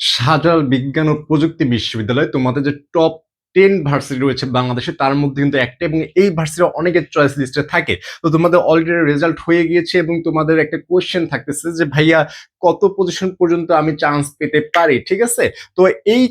শাহজালাল বিজ্ঞান ও প্রযুক্তি বিশ্ববিদ্যালয়, তোমাদের যে টপ টেন ভার্সিটি রয়েছে বাংলাদেশে, তার মধ্যে কিন্তু একটা এবং এই ভার্সিটি অনেকের চয়েস লিস্টে থাকে। তো তোমাদের অলরেডি রেজাল্ট হয়ে গিয়েছে এবং তোমাদের একটা কোয়েশ্চেন থাকতেছে যে, ভাইয়া কত পজিশন পর্যন্ত আমি চান্স পেতে পারি, ঠিক আছে? তো এই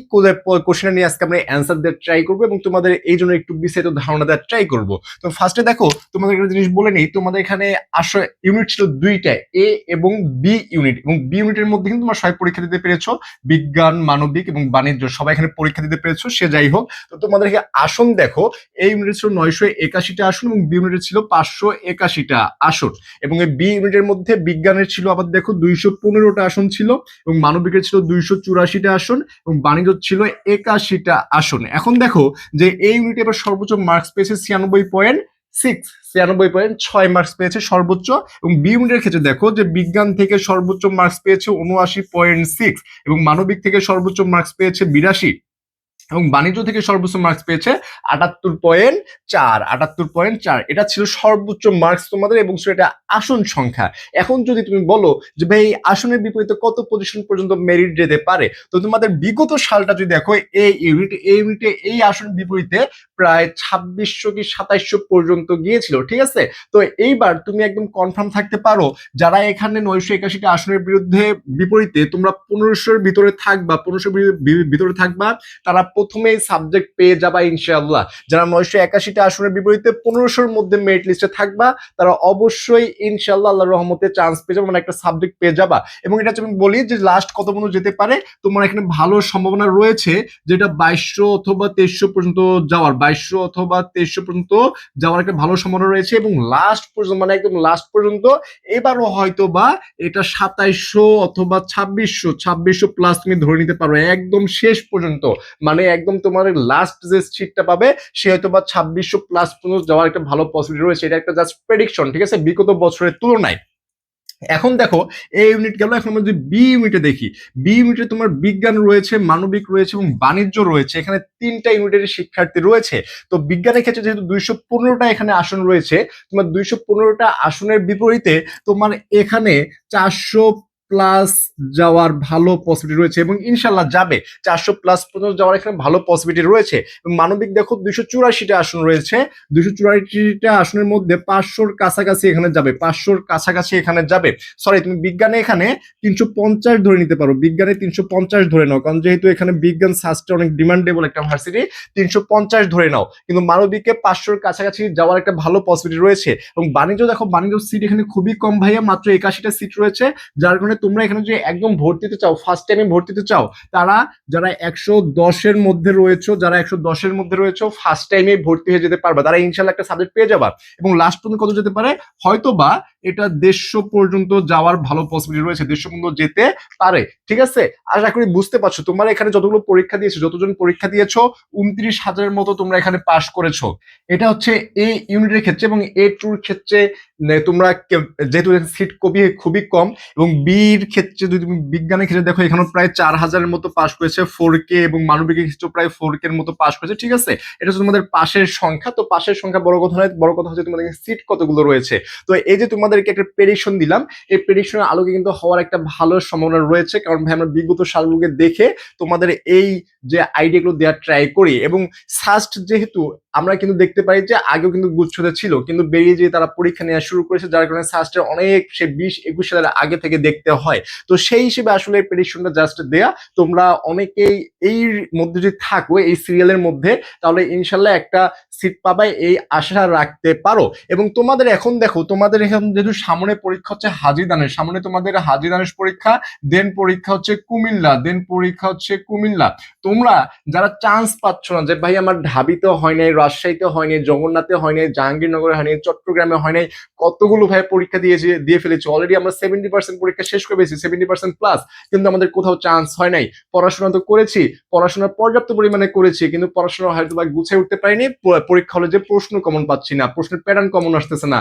কোশ্চেন নিয়ে আজকে আমরা অ্যান্সার দেওয়ার ট্রাই করব এবং তোমাদের এই জন্য একটু বিস্তারিত ধারণা দেওয়ার ট্রাই করব। তো ফার্স্টে দেখো, তোমাদের একটা জিনিস বলে নেই, তোমাদের এখানে আসলে ইউনিট ছিল দুইটা এ এবং বি ইউনিট এবং বি ইউনিটের মধ্যে কিন্তু তোমরা সবাই পরীক্ষা দিতে পেরেছ, বিজ্ঞান, মানবিক এবং বাণিজ্য, সবাই এখানে পরীক্ষা দিতে পেরেছ, সে যাই হোক। তো তোমাদেরকে আসন দেখো এই ইউনিট ছিল নয়শো একাশিটা আসন এবং বি ইউনিটের ছিল পাঁচশো একাশিটা আসন। এবং এই বি ইউনিটের মধ্যে বিজ্ঞানের ছিল আবার দেখো দুইশো পনেরো পনেরোটা আসন ছিল এবং মানবিকের ছিল দুইশো চুরাশিটা আসন এবং বাণিজ্য ছিল একাশিটা আসন। এখন দেখো যে এই ইউনিটে এবার সর্বোচ্চ মার্কস পেয়েছে ছিয়ানব্বই পয়েন্ট সিক্স ছিয়ানব্বই পয়েন্ট ছয় মার্কস পেয়েছে সর্বোচ্চ এবং বি ইউনিটের ক্ষেত্রে দেখো যে বিজ্ঞান থেকে সর্বোচ্চ মার্কস পেয়েছে উনআশি পয়েন্ট সিক্স এবং মানবিক থেকে সর্বোচ্চ মার্কস পেয়েছে বিরাশি। এবং বাণিজ্য থেকে সর্বোচ্চ মার্কস পেয়েছে আটাত্তর পয়েন্ট চার, আটাত্তর পয়েন্ট চার। এটা ছিল সর্বোচ্চ মার্কস তোমাদের এবং সেটা আসন সংখ্যা। এখন যদি তুমি বলো যে, ভাই আসনের বিপরীতে কত পজিশন পর্যন্ত মেরিট যেতে পারে? তো তোমাদের বিগত সালটা যদি দেখো, এই ইউনিট এই ইউনিটে এই আসন বিপরীতে প্রায় ছাব্বিশশো কি সাতাইশশো পর্যন্ত গিয়েছিল, ঠিক আছে? তো এইবার তুমি একদম কনফার্ম থাকতে পারো, যারা এখানে নয়শো একাশিটা আসনের বিরুদ্ধে বিপরীতে তোমরা পনেরোশোর ভিতরে থাকবা, পনেরোশোর ভিতরে থাকবা, তারা প্রথমেই সাবজেক্ট পেয়ে যাবা ইনশাআল্লাহ। যারা নয়শো একাশিটা আসনের বিপরীতে পনেরোশোর মধ্যে মেরিট লিস্টে থাকবা, তারা অবশ্যই ইনশাআল্লাহ আল্লাহ রহমতে চান্স পেয়ে যাবে মানে একটা সাবজেক্ট পেয়ে যাবা। এবং এটা আমি বলি যে লাস্ট কত পর্যন্ত যেতে পারে, তোমার এখানে ভালো সম্ভাবনা রয়েছে যেটা বাইশশো অথবা তেইশশো পর্যন্ত যাওয়ার, বাইশশো অথবা তেইশশো পর্যন্ত যাওয়ার একটা ভালো সম্ভাবনা রয়েছে এবং লাস্ট পর্যন্ত মানে একদম লাস্ট পর্যন্ত, এবারও হয়তো বা এটা সাতাইশশো অথবা ছাব্বিশশো ছাব্বিশশো প্লাস তুমি ধরে নিতে পারো, একদম শেষ পর্যন্ত মানে একদম তোমার লাস্ট যে সিটটা পাবে, সে হয়তো বা ছাব্বিশশো প্লাস পর্যন্ত যাওয়ার একটা ভালো পসিবিলিটি রয়েছে। এটা একটা জাস্ট প্রেডিকশন ঠিক আছে? বিগত বছরের তুলনায়। এখন দেখো এই ইউনিট গেল, এখন আমরা যদি বি ইউনিটে দেখি বি ইউনিটে তোমার বিজ্ঞান রয়েছে, মানবিক রয়েছে এবং বাণিজ্য রয়েছে। এখানে তিনটা ইউনিটের শিক্ষার্থী রয়েছে। তো বিজ্ঞানের ক্ষেত্রে যেহেতু দুইশো পনেরোটা এখানে আসন রয়েছে, তোমার দুইশো পনেরোটা আসনের বিপরীতে তোমার এখানে চারশো প্লাস যাওয়ার ভালো পসিবিলিটি রয়েছে এবং ইনশাল্লাহ যাবে। চারশো প্লাস পর্যন্ত যাওয়ার এখানে ভালো পসিবিলিটি রয়েছে। মানবিক দেখো দুইশো চুরাশিটা আসন রয়েছে। দুইশো চুরাশিটা আসনের মধ্যে পাঁচশোর কাছাকাছি এখানে যাবে। পাঁচশোর কাছাকাছি এখানে যাবে। সরি তুমি বিজ্ঞানে এখানে তিনশো পঞ্চাশ ধরে নিতে পারো। বিজ্ঞানে তিনশো পঞ্চাশ ধরে নাও। কারণ যেহেতু এখানে বিজ্ঞান সাস্টে অনেক ডিমান্ডেবল একটা ভার্সিটি তিনশো পঞ্চাশ ধরে নাও। কিন্তু মানবিকে পাঁচশোর কাছাকাছি যাওয়ার একটা ভালো পসিবিলিটি রয়েছে। এবং বাণিজ্য দেখো, বাণিজ্য সিট এখানে খুবই কম ভাইয়া। মাত্র একাশিটা সিট রয়েছে। যার কারণে তোমরা এখানে যে একদম ভর্তিতে চাও ফার্স্ট টাইমে ভর্তিতে চাও, তারা যারা একশো দশের মধ্যে রয়েছে, যারা একশো দশের মধ্যে রয়েছে ফার্স্ট টাইমে ভর্তি হয়ে যেতে পারবা। তারা ইনশাল্লাহ একটা সাবজেক্ট পেয়ে যাবা। এবং লাস্ট পর্যন্ত কত যেতে পারে? হয়তো বা এটা দেড়শো পর্যন্ত যাওয়ার ভালো পসিবিলিটি রয়েছে, দেড়শো পর্যন্ত যেতে পারে, ঠিক আছে? আশা করি বুঝতে পারছ, তোমার এখানে যতগুলো পরীক্ষা দিয়েছ, যতজন পরীক্ষা দিয়েছ, উনত্রিশ হাজারের মতো তোমরা এখানে পাশ করেছ। এটা হচ্ছে এ ইউনিটের ক্ষেত্রে এবং এ টুর ক্ষেত্রে তোমরা যেহেতু সিট কবি খুবই কম, এবং বির ক্ষেত্রে যদি তুমি বিজ্ঞানের ক্ষেত্রে দেখো এখানে প্রায় চার হাজারের মতো পাস করেছে ফোর কে এবং মানবিকের ক্ষেত্রে প্রায় ফোর কে মতো পাস করেছে, ঠিক আছে? এটা হচ্ছে তোমাদের পাশের সংখ্যা, তো পাশের সংখ্যা বড় কথা নয়, বড় কথা হচ্ছে তোমাদের সিট কতগুলো রয়েছে। তো এই যে তোমাদেরকে একটা প্রেডিকশন দিলাম। এই প্রেডিকশনের আলোকে কিন্তু হওয়ার একটা ভালো সম্ভাবনা রয়েছে। কারণ ভাই, আমরা বিগত সালগুলোকে দেখে তোমাদের এই যে আইডিয়াগুলো দেওয়ার ট্রাই করি এবং সাস্ট যেহেতু আমরা কিন্তু দেখতে পাই যে আগেও কিন্তু গুচ্ছতে ছিল, কিন্তু বেরিয়ে যেয়ে তারা পরীক্ষা নেওয়া শুরু করেছে, যার কারণে সাস্টের অনেক সে বিশ একুশ সালের আগে থেকে দেখতে হয়। তো সেই হিসেবে আসলে প্রেডিকশনটা জাস্ট দেয়া। তোমরা অনেকেই এই মধ্যে যদি থাকো, এই সিরিয়ালের মধ্যে, তাহলে ইনশাল্লাহ একটা সিট পাবাই, এই আশা রাখতে পারো। এবং তোমাদের এখন দেখো, তোমাদের এখন যেহেতু সামনে পরীক্ষা হচ্ছে হাজিদানের, সামনে তোমাদের হাজিদানের পরীক্ষা দেন পরীক্ষা হচ্ছে কুমিল্লা দেন পরীক্ষা হচ্ছে কুমিল্লা। তোমরা যারা চান্স পাচ্ছ না, যে ভাই আমার ঢাবিতে হয় নাই রাজশাহীতে হয় নাই জগন্নাথে হয় নাই জাহাঙ্গীরনগরে হয় নাই চট্টগ্রামে হয় নাই কতগুলো ভাই পরীক্ষা দিয়েছে, দিয়ে ফেলেছি। অলরেডি আমরা সেভেন্টি পার্সেন্ট পরীক্ষা শেষ করে পেয়েছি সেভেন্টি পার্সেন্ট প্লাস কিন্তু আমাদের কোথাও চান্স হয় নাই। পড়াশোনা তো করেছি পড়াশোনা পর্যাপ্ত পরিমাণে করেছি, কিন্তু পড়াশোনা হয়তো বা গুছিয়ে উঠতে পারিনি পরীক্ষা হলে যে প্রশ্ন কমন পাচ্ছি না, প্রশ্নের প্যাটার্ন কমন আসতেছে না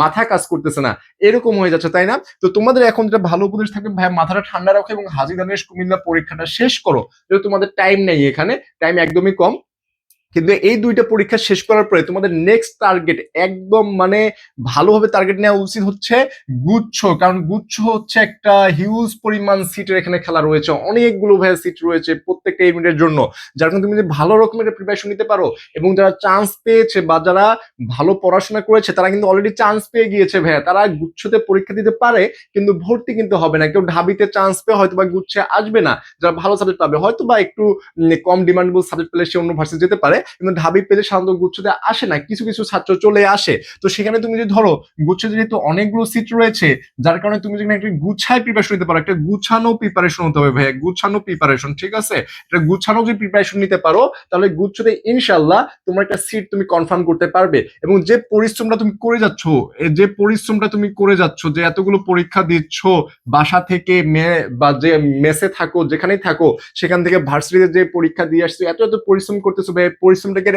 মাথা কাজ করতেছে না, এরকম হয়ে যাচ্ছে, তাই না? তো তোমাদের এখন যেটা ভালো উপদেশ থাকবে ভাই মাথাটা ঠান্ডা রাখো এবং হাজি দানেশ কুমিল্লা পরীক্ষাটা শেষ করো, যেহেতু তোমাদের টাইম নেই এখানে টাইম একদমই কম। কিন্তু এই দুইটা পরীক্ষা শেষ করার পরে তোমাদের নেক্সট টার্গেট একদম মানে ভালোভাবে টার্গেট নেওয়া উচিত হচ্ছে গুচ্ছ। কারণ গুচ্ছ হচ্ছে একটা হিউজ পরিমাণ সিটের এখানে খেলা রয়েছে। অনেকগুলো ভাইয়া সিট রয়েছে প্রত্যেকটা ইভেন্টের জন্য। যার কারণে তুমি যদি ভালো রকমের প্রিপারেশন নিতে পারো এবং যারা চান্স পেয়েছে বা যারা ভালো পড়াশোনা করেছে, তারা কিন্তু অলরেডি চান্স পেয়ে গিয়েছে ভাইয়া। তারা গুচ্ছতে পরীক্ষা দিতে পারে, কিন্তু ভর্তি কিন্তু হবে না। কেউ ঢাবিতে চান্স পেয়ে হয়তো বা গুচ্ছে আসবে না। যারা ভালো সাবজেক্ট পাবে হয়তো বা একটু কম ডিমান্ডেবল সাবজেক্ট পেলে সে অন্য ভার্সিটি যেতে পারে। কিন্তু ঢাবি পেলে সাধারণত গুচ্ছতে আসে না, কিছু কিছু ছাত্র চলে আসে। তো সেখানে তুমি যদি ধরো গুচ্ছে যেহেতু অনেকগুলো সিট রয়েছে, যার কারণে তুমি যদি একটা গুছায় প্রিপারেশন নিতে পারো, একটা গুছানো প্রিপারেশন হতে হবে ভাইয়া, গুছানো প্রিপারেশন ঠিক আছে? এটা গুছানো যদি প্রিপারেশন নিতে পারো, তাহলে গুচ্ছতে ইনশাল্লাহ তোমার একটা সিট তুমি কনফার্ম করতে পারবে এবং যে পরিশ্রমটা তুমি করে যাচ্ছ যে পরিশ্রমটা তুমি করে যাচ্ছ, যে এতগুলো পরীক্ষা দিচ্ছ, বাসা থেকে বা যে মেসে থাকো, যেখানেই থাকো, সেখান থেকে ভার্সিটিতে যে পরীক্ষা দিয়ে আসছো, এত এত পরিশ্রম করতেছো ভাই পরিশ্রমটাকে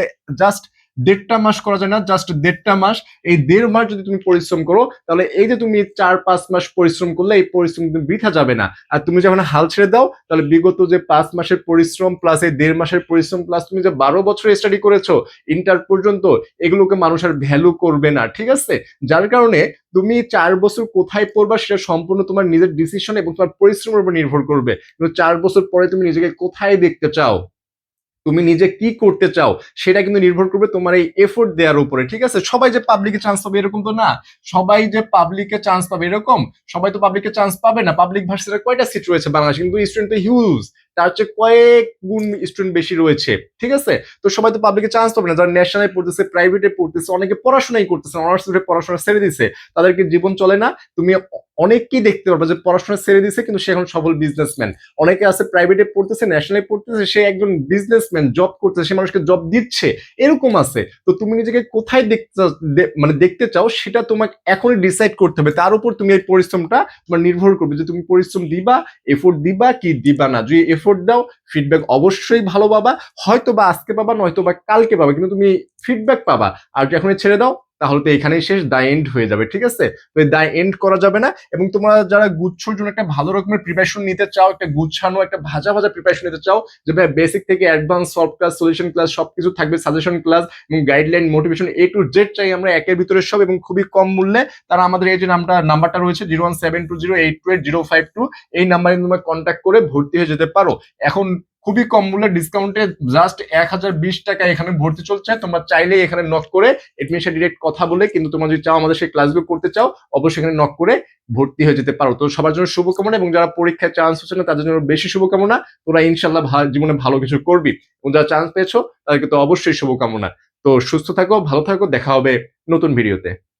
জাস্ট দেড়টা মাস করা যায় না জাস্ট দেড়টা মাস। এই দেড় মাস যদি তুমি পরিশ্রম করো, তাহলে এই যে তুমি চার পাঁচ মাস পরিশ্রম করলে, এই পরিশ্রম কিন্তু বৃথা যাবে না। আর তুমি যখন হাল ছেড়ে দাও, তাহলে বিগত যে পাঁচ মাসের পরিশ্রম প্লাস এই দেড় মাসের পরিশ্রম প্লাস তুমি যে বারো বছর স্টাডি করেছ ইন্টার পর্যন্ত, এগুলোকে মানুষ আর ভ্যালু করবে না, ঠিক আছে? যার কারণে তুমি চার বছর কোথায় পড়বা, সেটা সম্পূর্ণ তোমার নিজের ডিসিশন এবং তোমার পরিশ্রমের উপর নির্ভর করবে। চার বছর পরে তুমি নিজেকে কোথায় দেখতে চাও? তুমি নিজে কি করতে চাও, সেটা কিন্তু নির্ভর করবে তোমার এই এফোর্ট দেওয়ার উপরে, ঠিক আছে? সবাই যে পাবলিকে চান্স পাবে এরকম তো না। সবাই যে পাবলিকে চান্স পাবে এরকম, সবাই তো পাবলিকে চান্স পাবে না। পাবলিক ভার্সিটির কয়টা সিট রয়েছে বাংলাদেশ? কিন্তু স্টুডেন্ট তো হিউজ তার চেয়ে কয়েক গুণ স্টুডেন্ট বেশি রয়েছে, ঠিক আছে? তো সবাই তো পাবলিকে চান্স পাবে না। যারা পড়তেছে প্রাইভেটে পড়তেছে, অনেকে পড়াশোনাই করতেছে অনার্স পড়াশোনা ছেড়ে দিছে, তাদেরকে জীবন চলে না। তুমি অনেককেই দেখতে পারবে যে পড়াশোনা ছেড়ে দিছে, কিন্তু সে এখন সফল বিজনেসম্যান অনেকে আছে প্রাইভেটে পড়তেছে পড়তেছে, সে একজন বিজনেসম্যান জব করতেছে, সে মানুষকে জব দিচ্ছে, এরকম আছে। তো তুমি নিজেকে কোথায় দেখতে মানে দেখতে চাও, সেটা তোমাকে এখনই ডিসাইড করতে হবে। তার উপর তুমি এই পরিশ্রমটা তোমার নির্ভর করবে যে তুমি পরিশ্রম দিবা এফোর্ট দিবা কি দিবা না। যদি এফোর্ট দাও ফিডব্যাক অবশ্যই ভালো পাবা। হয়তো বা আজকে পাবা নয়তো বা কালকে পাবা, কিন্তু তুমি ফিডব্যাক পাবা। আর এখন ছেড়ে দাও তাহলে তো এখানেই শেষ দা এন্ড হয়ে যাবে, ঠিক আছে? তো দা এন্ড করা যাবে না, এবং তোমরা যারা গুচ্ছর জন্য একটা ভালো রকমের প্রিপারেশন নিতে চাও, একটা গুছানো, একটা ভাজা ভাজা প্রিপারেশন নিতে চাও, যে ভাই বেসিক থেকে advance solve class solution class সবকিছু থাকবে সাজেশন ক্লাস এবং guideline motivation A to Z চাই আমরা একের ভিতরে সব এবং খুবই কম মূল্যে। তারা আমাদের এই যে নামটা, নাম্বারটা রয়েছে zero one seven two zero eight two eight zero five two এই নাম্বারে তোমরা কন্ট্যাক্ট করে ভর্তি হয়ে যেতে পারো। এখন খুবই কম মূল্যে ডিসকাউন্টে জাস্ট এক হাজার বিশ টাকা এখানে ভর্তি চলছে। তোমরা চাইলে এখানে নক করে এডমিশন ডিরেক্ট কথা বলে, কিন্তু তোমরা যদি চাও আমাদের সেই ক্লাসগুলো করতে চাও, অবশ্যই এখানে নক করে ভর্তি হয়ে যেতে পারো। তো সবার জন্য শুভকামনা এবং যারা পরীক্ষায় চান্স হচ্ছে না, তাদের জন্য বেশি শুভকামনা। তোরা ইনশাল্লাহ জীবনে ভালো কিছু করবি। এবং যারা চান্স পেয়েছ, তাদেরকে তো অবশ্যই শুভকামনা। তো সুস্থ থাকো, ভালো থাকো, দেখা হবে নতুন ভিডিওতে